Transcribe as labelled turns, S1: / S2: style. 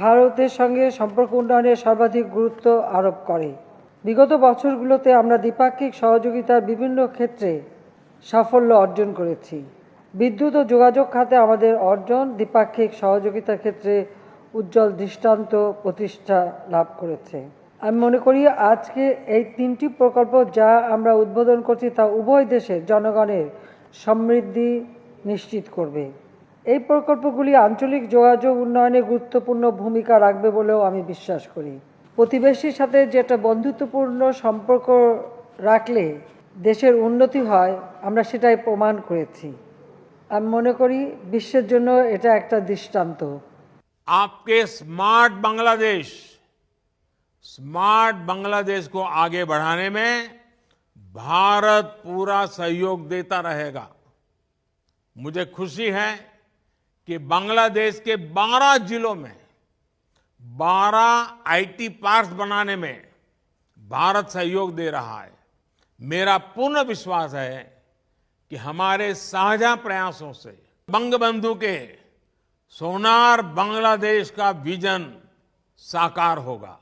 S1: ভারতের সঙ্গে সম্পর্ক উন্নয়নে সর্বাধিক গুরুত্ব আরোপ করে। বিগত বছরগুলোতে আমরা দ্বিপাক্ষিক সহযোগিতার বিভিন্ন ক্ষেত্রে সাফল্য অর্জন করেছি। বিদ্যুৎ ও যোগাযোগ খাতে আমাদের অর্জন দ্বিপাক্ষিক সহযোগিতার ক্ষেত্রে উজ্জ্বল দৃষ্টান্ত প্রতিষ্ঠা লাভ করেছে। আমি মনে করি আজকে এই তিনটি প্রকল্প যা আমরা উদ্বোধন করছি তা উভয় দেশের জনগণের সমৃদ্ধি নিশ্চিত করবে। এই প্রকল্পগুলি আঞ্চলিক যোগাযোগ উন্নয়নে গুরুত্বপূর্ণ ভূমিকা রাখবে বলেও আমি বিশ্বাস করি প্রতিবেশীর সাথে যেটা বন্ধুত্বপূর্ণ সম্পর্ক রাখলে দেশের উন্নতি হয় আমরা সেটাই প্রমাণ করেছি আমি মনে করি বিশ্বের জন্য এটা একটা দৃষ্টান্ত
S2: आपके स्मार्ट बांग्लादेश स्मार्ट बांग्लादेश को आगे बढ़ाने में भारत पूरा सहयोग देता रहेगा मुझे खुशी है कि बांग्लादेश के 12 जिलों में 12 आईटी पार्क बनाने में भारत सहयोग दे रहा है। मेरा पूर्ण विश्वास है कि हमारे साझा प्रयासों से बंगबंधु के सोनार बांग्लादेश का विजन साकार होगा।